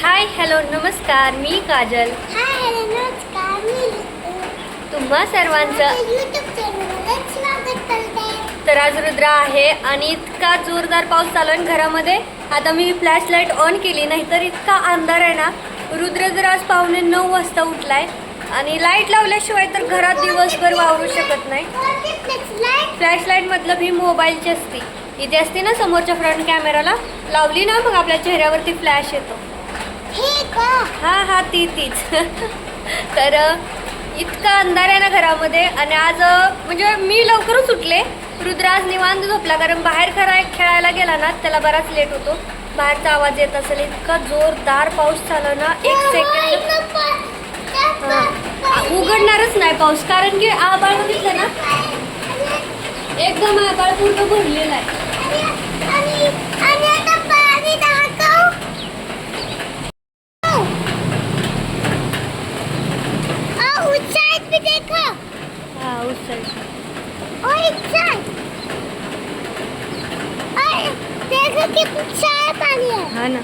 Hi hello नमस्कार मी काजल. तुम्हा सर्वांचं तर आज रुद्र आहे आणि इतका जोरदार पाऊस चालू आहे घरामध्ये. आता मी फ्लॅश लाइट ऑन केली नाही तर इतका अंधार आहे ना. रुद्र जर आज पावणे नऊ वाजता उठलाय आणि लाइट लावल्याशिवाय तर घरात दिवसभर वावरू शकत नाही. फ्लॅश लाइट मतलब ही मोबाईलची असती. इथे असते ना समोरच्या फ्रंट कॅमेराला लावली ना मग आपल्या चेहऱ्यावरती फ्लॅश येतो. हे का? हा हा ती तीच. तर इतका अंधार आहे ना घरामध्ये. आणि आज म्हणजे मी लवकरच उठले. रुद्र आज निवांत झोपला कारण बाहेर खरा खेळायला गेला ना त्याला बराच लेट होतो. बाहेरचा आवाज येत असेल इतका जोरदार पाऊस चालू ना एक सेकंड हा. उघडणारच नाही पाऊस कारण की आबाळ बघितलं ना. एकदम आबाळ पूर्ण भरलेला आहे. देखो हा उचल पानी है हा ना.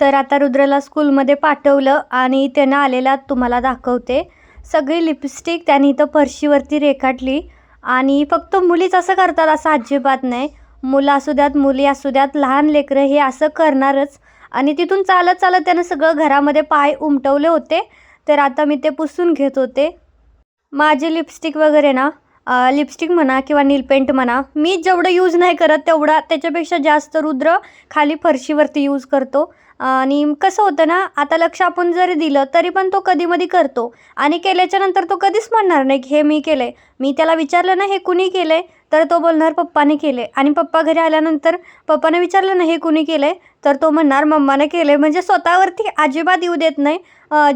तर आता रुद्रला स्कूलमध्ये पाठवलं आणि त्यानं आलेला तुम्हाला दाखवते. सगळी लिपस्टिक त्याने इथं फरशीवरती रेखाटली. आणि फक्त मुलीच असं करतात असं अजिबात नाही. मुलं असू द्यात मुली असू द्यात लहान लेकरं हे असं करणारच. आणि तिथून चालत चालत त्यानं सगळं घरामध्ये पाय उमटवले होते. तर आता मी ते पुसून घेत होते. माझे लिपस्टिक वगैरे ना लिपस्टिक म्हणा किंवा नील पेंट म्हणा मी जेवढं यूज नाही करत तेवढा त्याच्यापेक्षा जास्त रुद्र खाली फरशीवरती यूज करतो. आणि कसं होतं ना आता लक्ष आपण जरी दिलं तरी पण तो कधीमधी करतो. आणि केल्याच्यानंतर तो कधीच म्हणणार नाही की हे मी केलं आहे मी त्याला विचारलं ना हे कुणी केलं आहे तर तो बोलणार पप्पाने केले आणि पप्पा घरी आल्यानंतर पप्पाने विचारलं ना हे कुणी केलं आहे तर तो म्हणणार मम्माने केलं म्हणजे स्वतःवरती अजिबात येऊ देत नाही.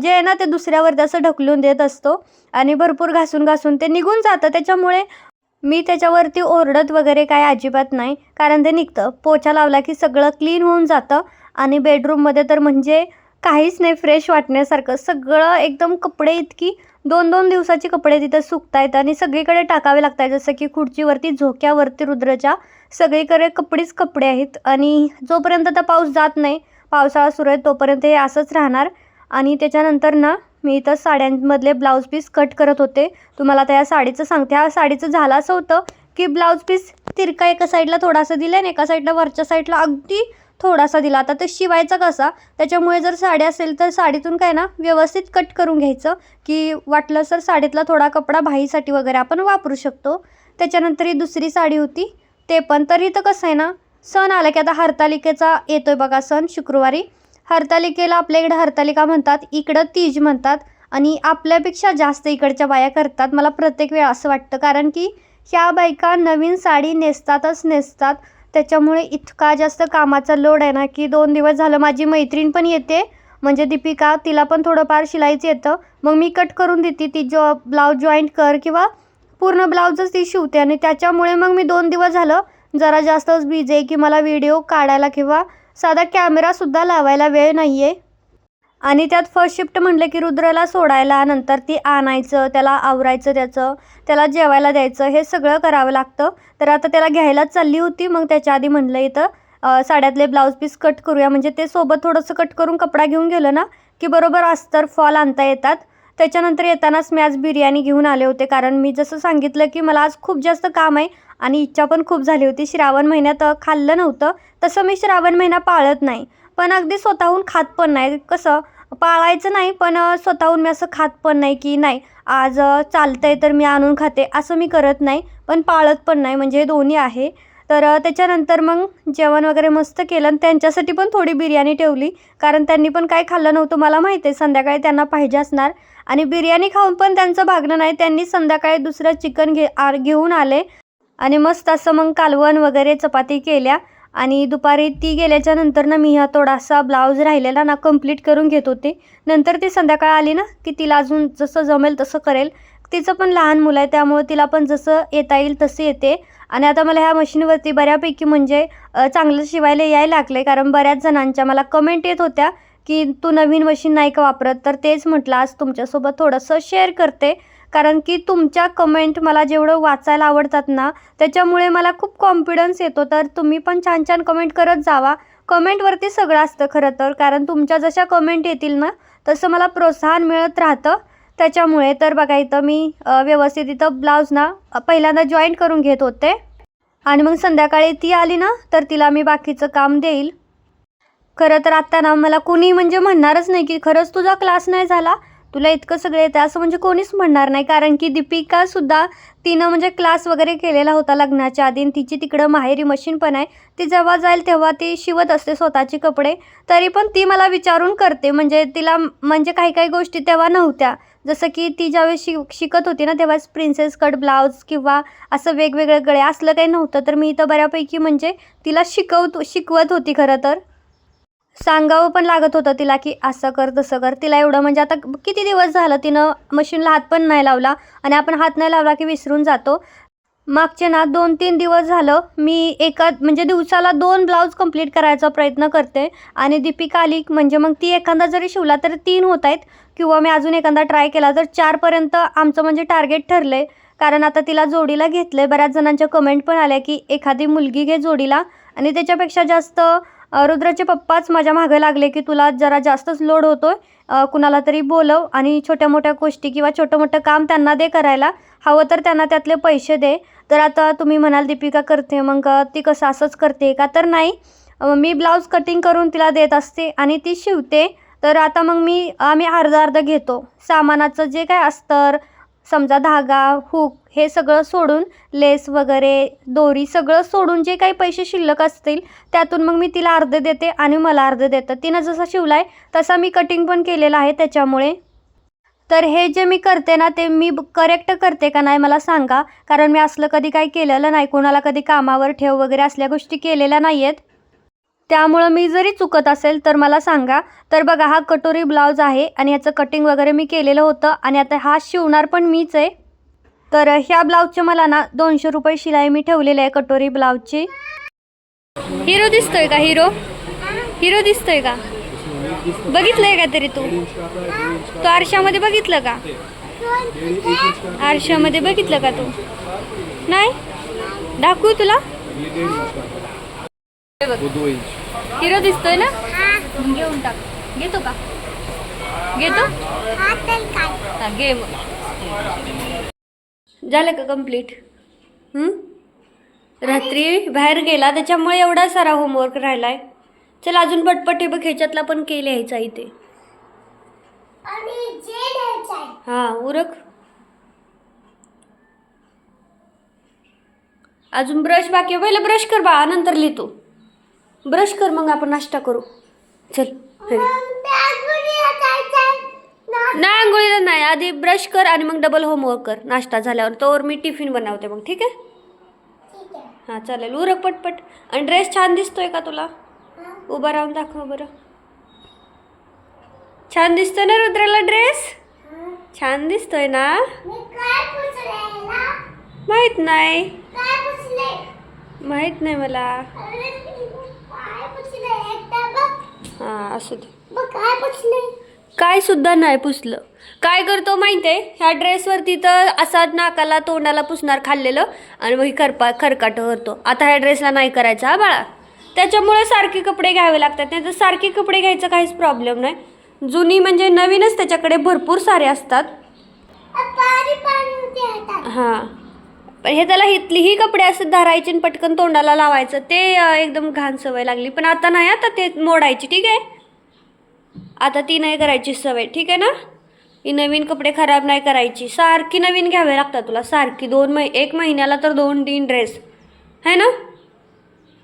जे आहे ना ते दुसऱ्यावरती असं ढकलून देत असतो आणि भरपूर घासून घासून ते निघून जातं. त्याच्यामुळे मी त्याच्यावरती ओरडत वगैरे काय अजिबात नाही. कारण ते निघतं. पोछा लावला की सगळं क्लीन होऊन जातं आणि बेडरूममध्ये तर म्हणजे काहीच नाही फ्रेश वाटण्यासारखं. सगळं एकदम कपडे इतकी दोन दोन दिवसाचे कपडे तिथं सुकतायत आणि सगळीकडे टाकावे लागत आहेत जसं की खुर्चीवरती झोक्यावरती रुद्रच्या सगळीकडे कपडेच कपडे आहेत. आणि जोपर्यंत आता पाऊस जात नाही पावसाळा सुरू आहे तोपर्यंत हे असंच राहणार. आणि त्याच्यानंतर ना मी इथं साड्यांमधले ब्लाऊज पीस कट करत होते. तुम्हाला आता या साडीचं सांगते. ह्या साडीचं झालं असं होतं की ब्लाऊज पीस तिरका एका साईडला थोडासा दिला आणि एका साईडला वरच्या साईडला अगदी थोडासा दिला. आता तर शिवायचा कसा? त्याच्यामुळे जर साडी असेल तर साडीतून काय ना व्यवस्थित कट करून घ्यायचं. की वाटलं सर साडीतला थोडा कपडा भाईसाठी वगैरे आपण वापरू शकतो. त्याच्यानंतर ही दुसरी साडी होती. ते पण तरी तर कसं आहे ना सण आला की आता हरतालिकेचा येतो आहे बघा सण शुक्रवारी. हरतालिकेला आपल्या इकडं हरतालिका म्हणतात इकडं तीज म्हणतात आणि आपल्यापेक्षा जास्त इकडच्या बाया करतात. मला प्रत्येक वेळा असं वाटतं. कारण की ह्या बायका नवीन साडी नेसतातच नेसतात. त्याच्यामुळे इतका जास्त कामाचा लोड आहे ना की दोन दिवस झालं माझी मैत्रीण पण येते. म्हणजे दीपिका तिला पण थोडंफार शिलाईचं येतं. मग मी कट करून देते ती जॉ ब्लाऊज जॉईंट कर किंवा पूर्ण ब्लाऊजच ती शिवते. आणि त्याच्यामुळे मग मी दोन दिवस झालं जरा जास्तच बिझी आहे की मला व्हिडिओ काढायला किंवा साधा कॅमेरासुद्धा लावायला वेळ नाही आहे आणि त्यात फर्स्ट शिफ्ट म्हटलं की रुद्रला सोडायला नंतर ती आणायचं त्याला आवरायचं त्याचं त्याला जेवायला द्यायचं हे सगळं करावं लागतं. तर आता त्याला घ्यायलाच चालली होती मग त्याच्या आधी म्हणलं इथं साड्यातले ब्लाऊज पीस कट करूया. म्हणजे ते सोबत थोडंसं कट करून कपडा घेऊन गेलं ना की बरोबर अस्तर फॉल आणता येतात. त्याच्यानंतर येतानाच मी आज बिर्याणी घेऊन आले होते कारण मी जसं सांगितलं की मला आज खूप जास्त काम आहे आणि इच्छा पण खूप झाली होती. श्रावण महिन्यात खाल्लं नव्हतं. तसं मी श्रावण महिना पाळत नाही. पण अगदी स्वतःहून खात पण नाही. कसं पाळायचं नाही पण स्वतःहून मी असं खात पण नाही की नाही आज चालतं आहे तर मी आणून खाते असं मी करत नाही पण पाळत पण नाही. म्हणजे हे दोन्ही आहे. तर त्याच्यानंतर मग जेवण वगैरे मस्त केलं आणि त्यांच्यासाठी पण थोडी बिर्याणी ठेवली. कारण त्यांनी पण काय खाल्लं नव्हतं मला माहिती आहे. संध्याकाळी त्यांना पाहिजे असणार. आणि बिर्याणी खाऊन पण त्यांचं भागणं नाही. त्यांनी संध्याकाळी दुसरं चिकन घे आर घेऊन आले. आणि मस्त असं मग कालवण वगैरे चपाती केल्या. आणि दुपारी ती गेल्याच्यानंतर ना मी हा थोडासा ब्लाऊज राहिलेला ना कंप्लीट करून घेत होते. नंतर ती संध्याकाळ आली ना की तिला अजून जसं जमेल तसं करेल. तिचं पण लहान मुलं आहे त्यामुळे तिला पण जसं येता येईल तसं येते. आणि आता मला ह्या मशीनवरती बऱ्यापैकी म्हणजे चांगलं शिवायला यायला लागलं आहे कारण बऱ्याच जणांच्या मला कमेंट येत होत्या की तू नवीन मशीन नाही का वापरत? तर तेच म्हटलं आज तुमच्यासोबत थोडंसं शेअर करते. कारण की तुमच्या कमेंट मला जेवढं वाचायला आवडतात ना त्याच्यामुळे मला खूप कॉन्फिडन्स येतो. तर तुम्ही पण छान छान कमेंट करत जावा. कमेंटवरती सगळं असतं खरं तर कारण तुमच्या जशा कमेंट येतील ना तसं मला प्रोत्साहन मिळत राहतं. त्याच्यामुळे तर बघा इथं मी व्यवस्थित इथं ब्लाऊज ना पहिल्यांदा जॉईंट करून घेत होते. आणि मग संध्याकाळी ती आली ना तर तिला मी बाकीचं काम देईल. खरं तर आत्ता ना मला कोणी म्हणजे म्हणणारच नाही की खरंच तुझा क्लास नाही झाला. तुला इतकं सगळं येतं असं म्हणजे कोणीच म्हणणार नाही. कारण की दीपिकासुद्धा तिनं म्हणजे क्लास वगैरे केलेला होता लग्नाच्या आधी आणि तिची तिकडं माहेरी मशीन पण आहे. ती जेव्हा जाईल तेव्हा ती शिवत असते स्वतःचे कपडे. तरी पण ती मला विचारून करते. म्हणजे तिला म्हणजे काही काही गोष्टी तेव्हा नव्हत्या. जसं की ती ज्यावेळेस शिक शिकत होती ना तेव्हाच प्रिन्सेस कट ब्लाऊज किंवा असं वेगवेगळे गळे असलं काही नव्हतं. तर मी इथं बऱ्यापैकी म्हणजे तिला शिकवतो शिकवत होती खरं तर. सांगावं पण लागत होतं तिला की असं कर तसं कर. तिला एवढं म्हणजे आता किती दिवस झालं तिनं मशीनला हात पण नाही लावला आणि आपण हात नाही लावला की विसरून जातो. मागचे ना दोन तीन दिवस झालं मी एका म्हणजे दिवसाला दोन ब्लाऊज कंप्लीट करायचा प्रयत्न करते आणि दीपिका आली म्हणजे मग ती एखादा जरी शिवला तर तीन होत आहेत किंवा मी अजून एखादा ट्राय केला तर चारपर्यंत आमचं म्हणजे टार्गेट ठरलं आहे कारण आता तिला जोडीला घेतलं आहे बऱ्याच जणांच्या कमेंट पण आल्या की एखादी मुलगी घे जोडीला आणि त्याच्यापेक्षा जास्त रुद्राचे पप्पाच माझ्या मागं लागले की तुला जरा जास्तच लोड होतो आहे कुणाला तरी बोलव आणि छोट्या मोठ्या गोष्टी किंवा छोटं मोठं काम त्यांना दे करायला. हवं तर त्यांना त्यातले पैसे दे. तर आता तुम्ही म्हणाल दीपिका करते. मग ती कसं असंच करते का? तर नाही. मी ब्लाऊज कटिंग करून तिला देत असते आणि ती शिवते. तर आता मग मी आम्ही अर्धा अर्धा घेतो. सामानाचं जे काय अस्तर समजा धागा हुक हे सगळं सोडून लेस वगैरे दोरी सगळं सोडून जे काही पैसे शिल्लक असतील त्यातून मग मी तिला अर्धे देते आणि मला अर्धे देतं तिनं जसा शिवला आहे तसा मी कटिंग पण केलेला आहे त्याच्यामुळे. तर हे जे मी करते ना ते मी करेक्ट करते का नाही मला सांगा. कारण मी असलं कधी काही केलेलं नाही कोणाला कधी कामावर ठेव वगैरे असल्या गोष्टी केलेल्या नाही आहेत त्यामुळं मी जरी चुकत असेल तर मला सांगा. तर बघा हा कटोरी ब्लाऊज आहे आणि ह्याचं कटिंग वगैरे मी केलेलं होतं आणि आता हा शिवणार पण मीच आहे. तर ह्या ब्लाऊजचे मला ना दोनशे रुपये शिलाई मी ठेवलेली आहे कटोरी ब्लाऊजची. हिरो दिसतोय का हिरो? हिरो दिसतोय का? बघितलंय का तरी तू? तो आरशामध्ये बघितलं का? आरशामध्ये बघितलं का तू? नाही? दाखवू तुला? हिरो दिसतोय ना? घेऊन टाक. घेतो का? घेतो? हा घे मग. झालं का कंप्लीट रात्री बाहेर गेला त्याच्यामुळे एवढा सारा होमवर्क राहिलाय. चल अजून पटपट हे बघ ह्याच्यातला पण केले ह्याचा इथे. हां उरक. अजून ब्रश बाकी. पहिलं ब्रश कर बा नंतर लिहितो. ब्रश कर मग आपण नाश्ता करू. चल नाही आंघोळीला नाही. आधी ब्रश कर आणि मग डबल होमवर्क कर. नाश्ता झाल्यावर. तोवर मी टिफिन बनवते मग ठीक आहे? हां चालेल. उरक पटपट. आणि ड्रेस छान दिसतोय का तुला? उभा राहून दाखव बरं. छान दिसतोय ना रुद्राला ड्रेस छान दिसतोय ना ना? माहीत नाही. माहीत नाही मला अरे मी काय पुसले एकदा बघ हां असू दे. बघ काय पुसले? काय सुद्धा नाही पुसलं. काय करतो माहिती आहे ह्या ड्रेसवरती तर असा नाकाला तोंडाला पुसणार खाल्लेलं आणि मग ही खरपा खरकाट करतो आता ह्या ड्रेसला नाही करायचा हा बाळा. त्याच्यामुळे सारखे कपडे घ्यावे लागतात. नाही तर सारखे कपडे घ्यायचा काहीच प्रॉब्लेम नाही. जुनी म्हणजे नवीनच त्याच्याकडे भरपूर सारे असतात. हां. हे त्याला हितली ही कपडे असं धरायचे आणि पटकन तोंडाला लावायचं ते एकदम घाण सवय लागली. पण आता नाही आता ते मोडायची ठीक आहे? आता ती नाही करायची सवय ठीक आहे ना? ही नवीन कपडे खराब नाही करायची. सारखी नवीन घ्यावे लागतात तुला. सारखी दोन मै एक महिन्याला तर दोन तीन ड्रेस है ना?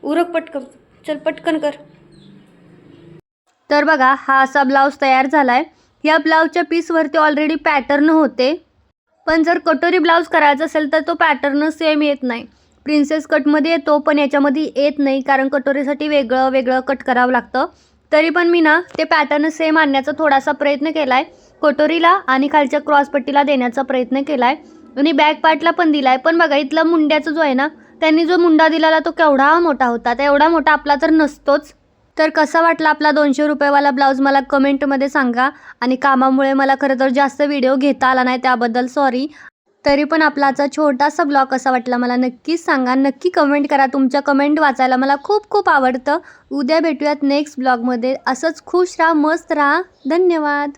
उरक पटकन. चल पटकन कर. तर बघा हा असा ब्लाऊज तयार झाला आहे या ब्लाऊजच्या पीसवरती ऑलरेडी पॅटर्न होते. पण जर कटोरी ब्लाऊज करायचा असेल तर तो पॅटर्न सेम येत नाही. प्रिन्सेस कटमध्ये येतो पण याच्यामध्ये येत नाही. कारण कटोरीसाठी वेगळं वेगळं कट करावं लागतं. तरी पण मी ना ते पॅटर्न सेम आणण्याचा थोडासा प्रयत्न केला आहे कटोरीला आणि खालच्या क्रॉसपट्टीला देण्याचा प्रयत्न केला आहे आणि बॅक पार्टला पण दिला आहे पण बघा इथला मुंड्याचा जो आहे ना त्यांनी जो मुंडा दिलेला तो केवढा मोठा होता. तर एवढा मोठा आपला तर नसतोच. तर कसा वाटला आपला दोनशे रुपयेवाला ब्लाऊज मला कमेंटमध्ये सांगा. आणि कामामुळे मला खरं तर जास्त व्हिडिओ घेता आला नाही त्याबद्दल सॉरी तरी पण आपला आजचा छोटासा ब्लॉग कसा वाटला मला नक्कीच सांगा. नक्की कमेंट करा. तुमच्या कमेंट वाचायला मला खूप खूप आवडतं. उद्या भेटूयात नेक्स्ट ब्लॉगमध्ये असंच खुश राहा मस्त राहा. धन्यवाद.